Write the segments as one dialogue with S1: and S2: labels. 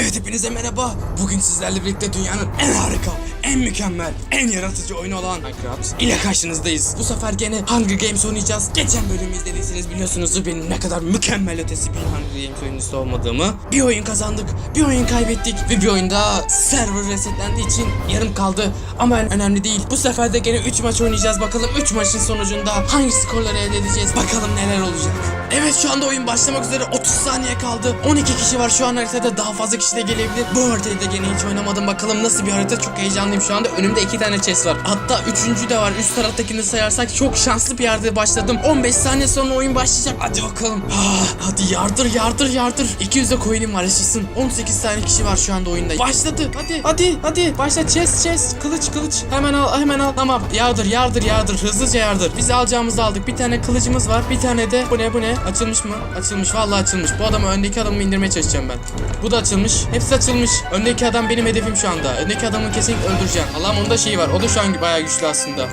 S1: Evet hepinize merhaba. Bugün sizlerle birlikte dünyanın en harika, en mükemmel, en yaratıcı oyunu olan Minecraft ile karşınızdayız. Bu sefer gene Hunger Games oynayacağız. Geçen bölümü izlediyseniz biliyorsunuzdur benim ne kadar mükemmel ötesi bir Hunger Games oyuncusu olmadığımı. Bir oyun kazandık, bir oyun kaybettik ve bir oyunda server resetlendiği için yarım kaldı. Ama önemli değil. Bu sefer de gene 3 maç oynayacağız. Bakalım 3 maçın sonucunda hangi skorları elde edeceğiz? Bakalım neler olacak. Evet şu anda oyun başlamak üzere 30 saniye kaldı. 12 kişi var şu an haritada daha fazla kişi de gelebilir. Bu haritayı da gene hiç oynamadım. Bakalım nasıl bir harita çok heyecanlıyım şu anda. Önümde iki tane chest var. Hatta üçüncü de var. Üst taraftakini sayarsak çok şanslı bir yerde başladım. 15 saniye sonra oyun başlayacak. Hadi bakalım. Ah, hadi yardır yardır yardır. 200 de coin'im var yaşasın. 18 tane kişi var şu anda oyunda. Başladı. Hadi hadi hadi. Başla chest chest. Kılıç kılıç. Hemen al hemen al. Tamam yardır yardır yardır. Hızlıca yardır. Biz alacağımızı aldık. Bir tane kılıcımız var. Bir tane de bu ne bu ne? Açılmış mı? Açılmış. Vallahi açılmış. Bu adamı öndeki adamı indirmeye çalışacağım ben. Bu da açılmış. Hepsi açılmış. Öndeki adam benim hedefim şu anda. Öndeki adamı kesinlikle öldüreceğim. Allah'ım onda şeyi var. O da şu an bayağı güçlü aslında.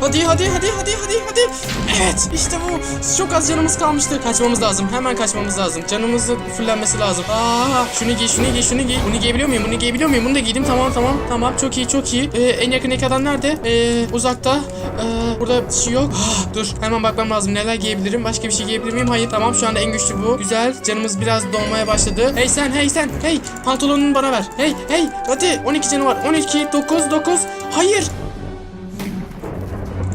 S1: Hadi hadi hadi hadi hadi hadi. Evet işte bu. Çok az canımız kalmıştı. Kaçmamız lazım. Hemen kaçmamız lazım. Canımızın fullenmesi lazım. Aa, şunu giy şunu giy şunu giy. Bunu giyebiliyor muyum? Bunu giyebiliyor muyum? Bunu da giydim. Tamam tamam tamam. Çok iyi çok iyi. Ee, en yakındaki adam nerede? Ee, uzakta. Ee, burada bir şey yok. Ah, dur hemen bakmam lazım. Neler giyebilirim? Başka bir şey giyebilir miyim? Hayır tamam şu anda en güçlü bu. Güzel. Canımız biraz dolmaya başladı. Hey sen hey sen. Hey pantolonunu bana ver. Hey hey hadi 12 canı var. 12 9 9. Hayır.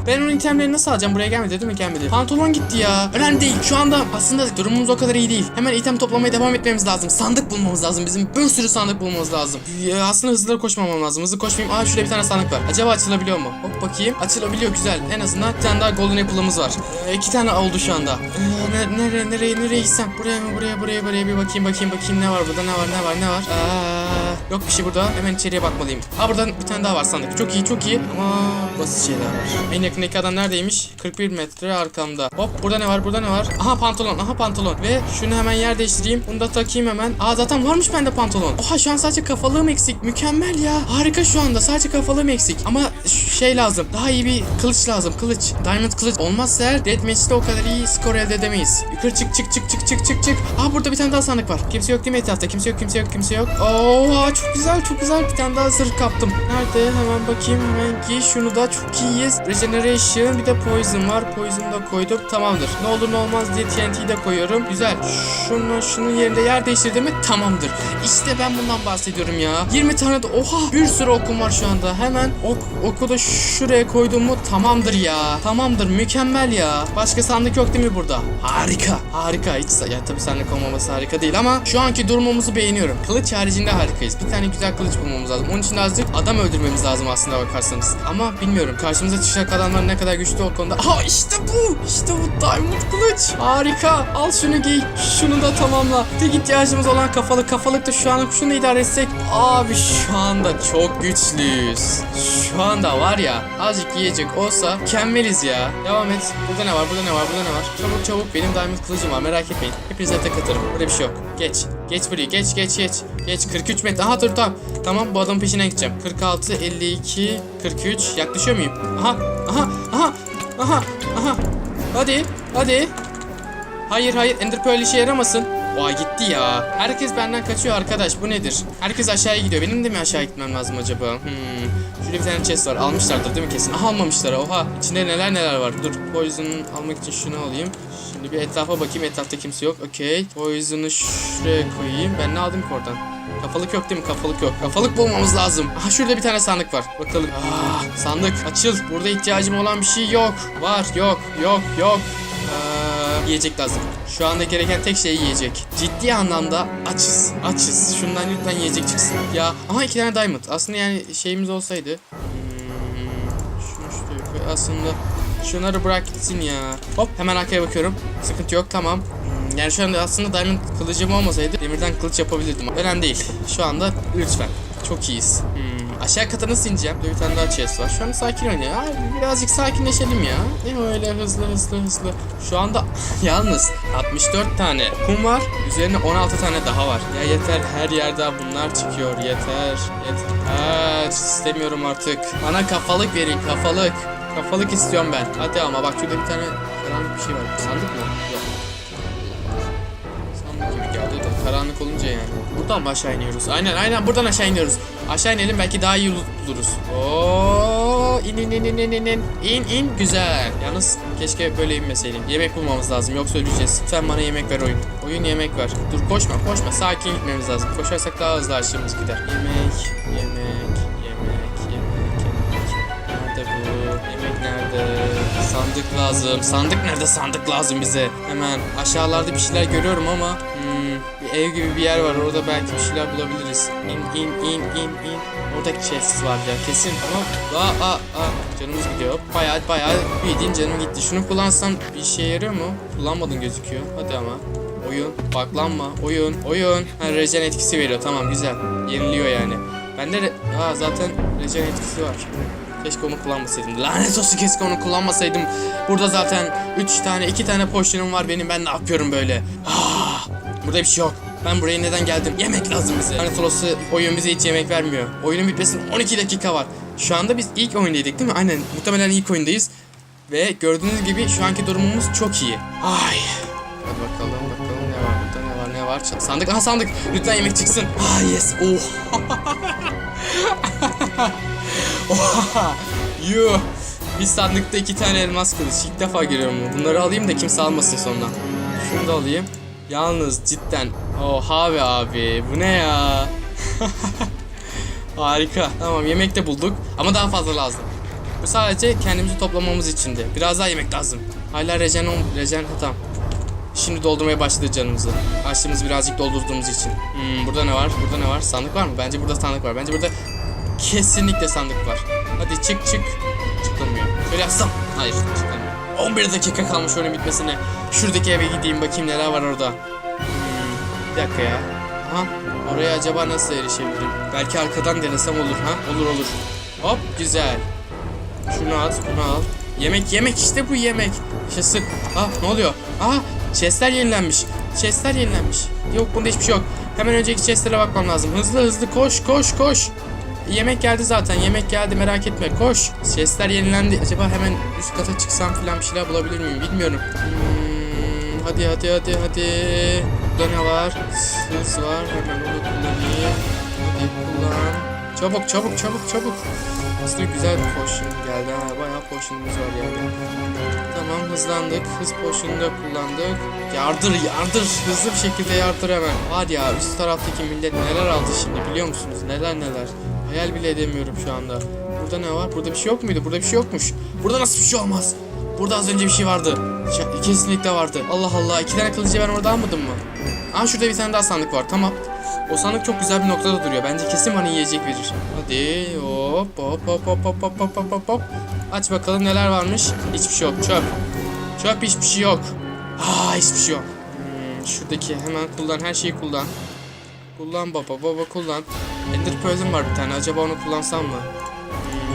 S1: Ben onun itemlerini nasıl alacağım? Buraya gelmedi değil mi? Gelmedi. Pantolon gitti ya. Önemli değil. Şu anda aslında durumumuz o kadar iyi değil. Hemen item toplamaya devam etmemiz lazım. Sandık bulmamız lazım. Bizim bir sürü sandık bulmamız lazım. Ya aslında hızlı koşmamam lazım. Hızlı koşmayayım. Aa şurada bir tane sandık var. Acaba açılabiliyor mu? Hop bakayım. Açılabiliyor güzel. En azından bir tane daha golden apple'ımız var. Ee, iki tane oldu şu anda. Ee, ne, nereye nereye nereye gitsem? Buraya mı? Buraya buraya buraya bir bakayım bakayım bakayım ne var burada? Ne var ne var ne var? Aa, yok bir şey burada. Hemen içeriye bakmalıyım. Aa buradan bir tane daha var sandık. Çok iyi çok iyi. Ama basit şeyler var. En yakındaki adam neredeymiş? 41 metre arkamda. Hop burada ne var? Burada ne var? Aha pantolon. Aha pantolon. Ve şunu hemen yer değiştireyim. Bunu da takayım hemen. Aa zaten varmış bende pantolon. Oha şu an sadece kafalığım eksik. Mükemmel ya. Harika şu anda. Sadece kafalığım eksik. Ama şey lazım. Daha iyi bir kılıç lazım. Kılıç. Diamond kılıç. Olmazsa eğer Deathmatch'te o kadar iyi skor elde edemeyiz. Yukarı çık çık çık çık çık çık çık. Aa burada bir tane daha sandık var. Kimse yok değil mi etrafta? Kimse yok kimse yok kimse yok. Oo çok güzel çok güzel. Bir tane daha zırh kaptım. Nerede? Hemen bakayım. Hemen giy şunu da. Çok iyiyiz. Regeneration bir de poison var. Poison da koydum. Tamamdır. Ne olur ne olmaz diye TNT'yi de koyuyorum. Güzel. Şunu şunun yerinde yer değiştirdim mi? Tamamdır. İşte ben bundan bahsediyorum ya. 20 tane de oha bir sürü okum var şu anda. Hemen ok, oku da şuraya koydum mu? Tamamdır ya. Tamamdır. Mükemmel ya. Başka sandık yok değil mi burada? Harika. Harika. Hiç ya tabii sandık olmaması harika değil ama şu anki durumumuzu beğeniyorum. Kılıç haricinde harikayız. Bir tane güzel kılıç bulmamız lazım. Onun için azıcık adam öldürmemiz lazım aslında bakarsanız. Ama bilmiyorum. Karşımıza çıkacak adamlar ne kadar güçlü o konuda. Aha işte bu. İşte bu diamond kılıç. Harika. Al şunu giy. Şunu da tamamla. Tek ihtiyacımız olan kafalık. Kafalık da şu an şunu idare etsek. Abi şu anda çok güçlüyüz. Şu anda var ya azıcık yiyecek olsa mükemmeliz ya. Devam et. Burada ne var? Burada ne var? Burada ne var? Çabuk çabuk. Benim diamond kılıcım var. Merak etmeyin. Hepinize tek atarım. Burada bir şey yok. Geç. Geç burayı. Geç geç geç. Geç 43 metre. Aha dur tamam. Tamam bu adamın peşinden gideceğim. 46, 52, 43. Yaklaşıyor muyum? Aha. Aha. Aha. Aha. Aha. Hadi. Hadi. Hayır hayır Ender Pearl işe yaramasın. Vay gitti ya. Herkes benden kaçıyor arkadaş. Bu nedir? Herkes aşağıya gidiyor. Benim de mi aşağı gitmem lazım acaba? Hmm. Şurada bir tane chest var. Almışlardır değil mi kesin? Aha almamışlar. Oha. İçinde neler neler var. Dur. Poison almak için şunu alayım. Şimdi bir etrafa bakayım. Etrafta kimse yok. Okey. Poison'ı şuraya koyayım. Ben ne aldım ki oradan? Kafalık yok değil mi? Kafalık yok. Kafalık bulmamız lazım. Aha şurada bir tane sandık var. Bakalım. Ah, sandık açıl. Burada ihtiyacım olan bir şey yok. Var yok yok yok. Aa, yiyecek lazım. Şu anda gereken tek şey yiyecek. Ciddi anlamda açız. Açız. Şundan lütfen yiyecek çıksın. Ya aha iki tane diamond. Aslında yani şeyimiz olsaydı. Hmm, şunu. Aslında şunları bırak gitsin ya. Hop hemen arkaya bakıyorum. Sıkıntı yok tamam. Yani şu anda aslında diamond kılıcım olmasaydı demirden kılıç yapabilirdim. Önemli değil. Şu anda lütfen. Çok iyiyiz. Hmm, Aşağı kata nasıl ineceğim? Bir tane daha chest var. Şu an sakin oynuyor. Abi birazcık sakinleşelim ya. Ne öyle hızlı hızlı hızlı. Şu anda yalnız 64 tane kum var. Üzerine 16 tane daha var. Ya yeter her yerde bunlar çıkıyor. Yeter. Yeter. İstemiyorum artık. Bana kafalık verin kafalık. Kafalık istiyorum ben. Hadi ama bak şurada bir tane karanlık bir şey var. Sandık mı? Karanlık olunca yani. Buradan mı aşağı iniyoruz? Aynen aynen buradan aşağı iniyoruz. Aşağı inelim belki daha iyi loot buluruz. Oo in in in in in in in in güzel. Yalnız keşke böyle inmeseydim. Yemek bulmamız lazım yoksa öleceğiz. Lütfen bana yemek ver oyun. Oyun yemek ver. Dur koşma koşma sakin gitmemiz lazım. Koşarsak daha hızlı açlığımız gider. Yemek yemek yemek yemek yemek. Nerede bu? Yemek nerede? Sandık lazım. Sandık nerede? Sandık lazım bize. Hemen aşağılarda bir şeyler görüyorum ama ev gibi bir yer var. Orada belki bir şeyler bulabiliriz. İn in in in in. Oradaki chest var ya kesin ama aa aa canımız gidiyor. Bayağı bayağı bildiğin canım gitti. Şunu kullansam bir işe yarıyor mu? Kullanmadın gözüküyor. Hadi ama. Oyun, baklanma, oyun, oyun. Ha regen etkisi veriyor. Tamam güzel. Yeniliyor yani. Bende re- Aa, zaten regen etkisi var. Keşke onu kullanmasaydım. Lanet olsun keşke onu kullanmasaydım. Burada zaten 3 tane 2 tane potion'um var benim. Ben ne yapıyorum böyle? Ah, burada bir şey yok. Ben buraya neden geldim? Yemek lazım bize. Lanet olası oyun bize hiç yemek vermiyor. Oyunun bitmesine 12 dakika var. Şu anda biz ilk oyundaydık değil mi? Aynen muhtemelen ilk oyundayız. Ve gördüğünüz gibi şu anki durumumuz çok iyi. Ay. Hadi bakalım bakalım ne var burada ne var ne var. Sandık aha sandık. Lütfen yemek çıksın. Ah yes. Oh. Oha! Yuh! Bir sandıkta iki tane elmas kılıç. İlk defa görüyorum bunu. Bunları alayım da kimse almasın sonra. Şunu da alayım. Yalnız cidden. Oha be abi. Bu ne ya? Harika. Tamam yemek de bulduk. Ama daha fazla lazım. Bu sadece kendimizi toplamamız içindi. Biraz daha yemek lazım. Hala rejen, rejen tamam. Şimdi doldurmaya başladı canımızı. Açlığımızı birazcık doldurduğumuz için. Hmm, burada ne var? Burada ne var? Sandık var mı? Bence burada sandık var. Bence burada kesinlikle sandık var. Hadi çık çık. Çıkılmıyor. Şöyle yapsam. Hayır çıkılmıyor. 11 dakika kalmış oyunun bitmesine. Şuradaki eve gideyim bakayım neler var orada. Hmm, bir dakika ya. Aha. Oraya acaba nasıl erişebilirim? Belki arkadan denesem olur ha? Olur olur. Hop güzel. Şunu at, bunu al. Yemek, yemek işte bu yemek. Yaşasın. Ah ne oluyor? Ah chestler yenilenmiş. Chestler yenilenmiş. Yok bunda hiçbir şey yok. Hemen önceki chestlere bakmam lazım. Hızlı hızlı koş koş koş. Yemek geldi zaten. Yemek geldi merak etme. Koş. Chestler yenilendi. Acaba hemen üst kata çıksam falan bir şeyler bulabilir miyim? Bilmiyorum. Hmm, hadi hadi hadi hadi. Burada ne var? Hız var. Hemen onu kullanayım. Hadi kullan. Çabuk çabuk çabuk çabuk. Aslında güzel bir potion geldi ha. Bayağı potionumuz var yani. Tamam hızlandık. Hız potion'unu da kullandık. Yardır yardır. Hızlı bir şekilde yardır hemen. Var ya üst taraftaki millet neler aldı şimdi biliyor musunuz? Neler neler. Hayal bile edemiyorum şu anda. Burada ne var? Burada bir şey yok muydu? Burada bir şey yokmuş. Burada nasıl bir şey olmaz? Burada az önce bir şey vardı. Kesinlikle vardı. Allah Allah. iki tane kılıcı ben orada almadım mı? Aa şurada bir tane daha sandık var. Tamam. O sandık çok güzel bir noktada duruyor. Bence kesin bana yiyecek verir. Hadi hop hop hop hop hop hop hop hop hop. Aç bakalım neler varmış. Hiçbir şey yok. Çöp. Çöp hiçbir şey yok. Aa hiçbir şey yok. Hmm, şuradaki hemen kullan. Her şeyi kullan. Kullan baba baba kullan. Ender Pearl'üm var bir tane. Acaba onu kullansam mı?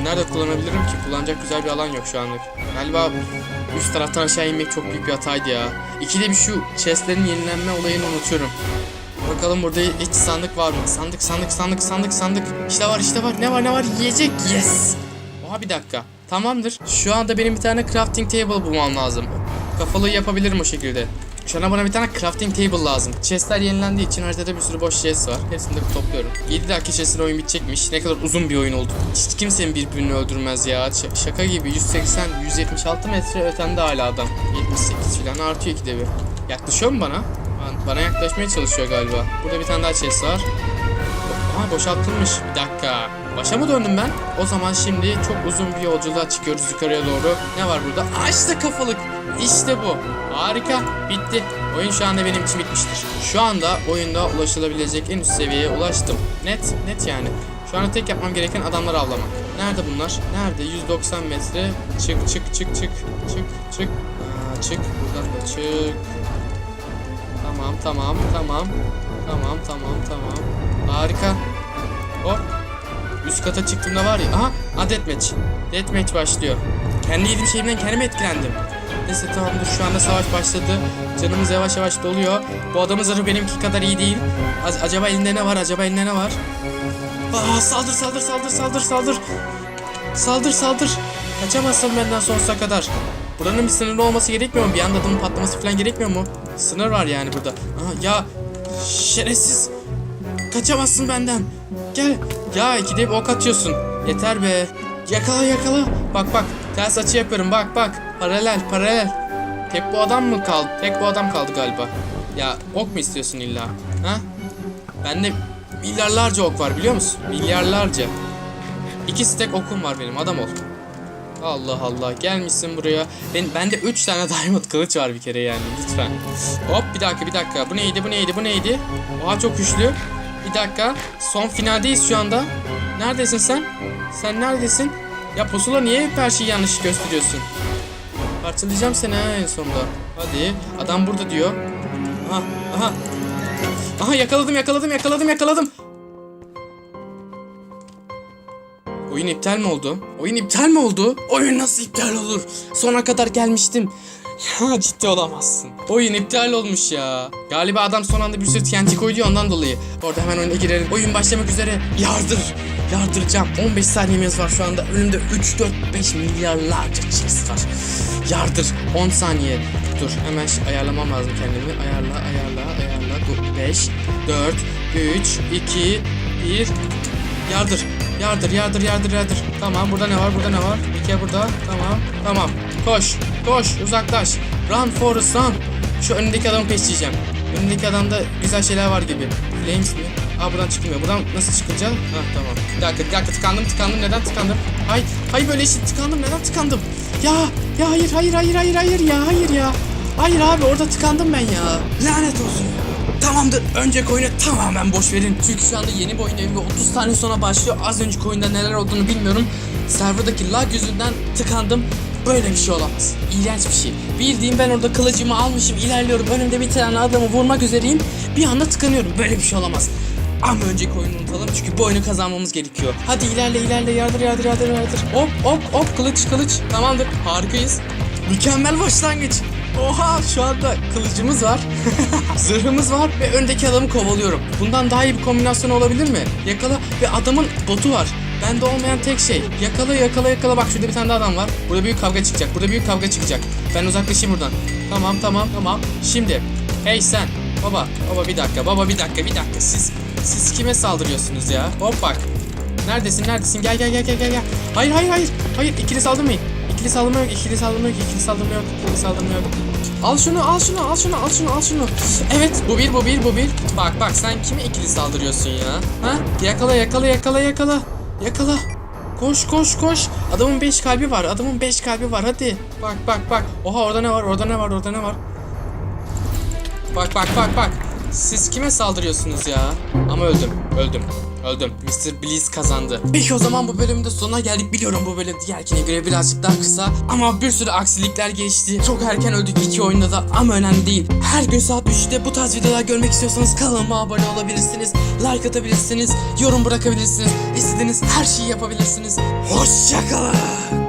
S1: Nerede kullanabilirim ki? Kullanacak güzel bir alan yok şu anlık. Galiba üst taraftan aşağı inmek çok büyük bir hataydı ya. İkide bir şu chestlerin yenilenme olayını unutuyorum. Bakalım burada hiç sandık var mı? Sandık sandık sandık sandık sandık. İşte var işte var. Ne var ne var? Yiyecek. Yes. Oha bir dakika. Tamamdır. Şu anda benim bir tane crafting table bulmam lazım. Kafalı yapabilirim o şekilde. Şu anda bana bir tane crafting table lazım. Chestler yenilendiği için haritada bir sürü boş chest var. Hepsini de topluyorum. 7 dakika içerisinde oyun bitecekmiş. Ne kadar uzun bir oyun oldu. Hiç kimsenin birbirini öldürmez ya. Ş- şaka gibi 180 176 metre ötemde hala adam. 78 falan artıyor ikide bir. Yaklaşıyor mu bana? Bana- yaklaşmaya çalışıyor galiba. Burada bir tane daha chest var. Aha boşaltılmış. Bir dakika. Başa mı döndüm ben? O zaman şimdi çok uzun bir yolculuğa çıkıyoruz yukarıya doğru. Ne var burada? İşte kafalık. İşte bu. Harika. Bitti. Oyun şu anda benim için bitmiştir. Şu anda oyunda ulaşılabilecek en üst seviyeye ulaştım. Net. Net yani. Şu anda tek yapmam gereken adamları avlamak. Nerede bunlar? Nerede? 190 metre. Çık çık çık çık. Çık çık. Aa, çık. Buradan da çık. Tamam tamam tamam. Tamam tamam tamam. Harika. Hop. Üst kata çıktığımda var ya. Aha. Ha deathmatch. Deathmatch başlıyor. Kendi yediğim şeyimden kendime etkilendim. Neyse tamamdır şu anda savaş başladı. Canımız yavaş yavaş doluyor. Bu adamın zırhı benimki kadar iyi değil. A- acaba elinde ne var? Acaba elinde ne var? Aa, saldır saldır saldır saldır saldır. Saldır saldır. Kaçamazsın benden sonsuza kadar. Buranın bir sınırı olması gerekmiyor mu? Bir anda adamın patlaması falan gerekmiyor mu? Sınır var yani burada. Aha, ya Şerefsiz. Kaçamazsın benden. Gel. Ya bir ok atıyorsun. Yeter be. Yakala yakala. Bak bak. Ters açı yapıyorum. Bak bak. Paralel paralel. Tek bu adam mı kaldı? Tek bu adam kaldı galiba. Ya ok mu istiyorsun illa? Ha? Bende milyarlarca ok var biliyor musun? Milyarlarca. İki stack okum var benim adam ol. Allah Allah gelmişsin buraya. Ben bende 3 tane diamond kılıç var bir kere yani lütfen. Hop bir dakika bir dakika. Bu neydi? Bu neydi? Bu neydi? Oha çok güçlü. Bir dakika. Son finaldeyiz şu anda. Neredesin sen? Sen neredesin? Ya pusula niye her şeyi yanlış gösteriyorsun? Parçalayacağım seni ha en sonunda. Hadi. Adam burada diyor. Aha. Aha. Aha yakaladım yakaladım yakaladım yakaladım. Oyun iptal mi oldu? Oyun iptal mi oldu? Oyun nasıl iptal olur? Sona kadar gelmiştim. Ya ciddi olamazsın. Oyun iptal olmuş ya. Galiba adam son anda bir sürü TNT koydu ondan dolayı. Orada hemen oyuna girelim. Oyun başlamak üzere. Yardır. Yardıracağım. 15 saniyemiz var şu anda. Önümde 3, 4, 5 milyarlarca chest var. Yardır. 10 saniye. Dur hemen ayarlamam lazım kendimi. Ayarla, ayarla, ayarla. Dur. 5, 4, 3, 2, 1. Yardır. Yardır, yardır, yardır, yardır. Tamam, burada ne var? Burada ne var? İki burada. Tamam, tamam. Koş, koş, uzaklaş. Run Forrest run. Şu önündeki adamı peşleyeceğim. Önündeki adamda güzel şeyler var gibi. Flames mi? Aa buradan çıkmıyor. Buradan nasıl çıkacağız? Ha tamam. Bir dakika, bir dakika tıkandım, tıkandım. Neden tıkandım? Hay, hay böyle işte tıkandım. Neden tıkandım? Ya, ya hayır, hayır, hayır, hayır, hayır ya, hayır ya. Hayır abi orada tıkandım ben ya. Lanet olsun. Tamamdır. Önceki oyunu tamamen boş verin. Çünkü şu anda yeni bir oyun ve 30 saniye sonra başlıyor. Az önceki oyunda neler olduğunu bilmiyorum. Serverdaki lag yüzünden tıkandım. Böyle bir şey olamaz. İğrenç bir şey. Bildiğim ben orada kılıcımı almışım, ilerliyorum. Önümde bir tane adamı vurmak üzereyim. Bir anda tıkanıyorum. Böyle bir şey olamaz. Ama önceki oyunu unutalım çünkü bu oyunu kazanmamız gerekiyor. Hadi ilerle ilerle yardır yardır yardır yardır. Hop hop hop kılıç kılıç. Tamamdır harikayız. Mükemmel başlangıç. Oha şu anda kılıcımız var. Zırhımız var ve öndeki adamı kovalıyorum. Bundan daha iyi bir kombinasyon olabilir mi? Yakala ve adamın botu var. Bende olmayan tek şey. Yakala yakala yakala. Bak şurada bir tane daha adam var. Burada büyük kavga çıkacak. Burada büyük kavga çıkacak. Ben uzaklaşayım buradan. Tamam tamam tamam. Şimdi. Hey sen. Baba. Baba bir dakika. Baba bir dakika. Bir dakika. Siz siz kime saldırıyorsunuz ya? Hop bak. Neredesin? Neredesin? Gel gel gel gel gel. Hayır hayır hayır. Hayır ikili saldırmayın. İkili saldırma yok. ikili saldırma yok. ikili saldırma yok. ikili saldırma yok. Al şunu al şunu al şunu al şunu al şunu. Evet bu bir bu bir bu bir. Bak bak sen kime ikili saldırıyorsun ya? Ha? Yakala yakala yakala yakala. Yakala. Koş koş koş. Adamın 5 kalbi var. Adamın 5 kalbi var. Hadi. Bak bak bak. Oha orada ne var? Orada ne var? Orada ne var? Bak bak bak bak. Siz kime saldırıyorsunuz ya? Ama öldüm. Öldüm. Öldüm. Mr. Bliss kazandı. Peki o zaman bu bölümde sonuna geldik. Biliyorum bu bölüm diğerkine göre birazcık daha kısa. Ama bir sürü aksilikler geçti. Çok erken öldük iki oyunda da ama önemli değil. Her gün saat 3'te bu tarz videolar görmek istiyorsanız kanalıma abone olabilirsiniz. Like atabilirsiniz. Yorum bırakabilirsiniz. İstediğiniz her şeyi yapabilirsiniz. Hoşçakalın.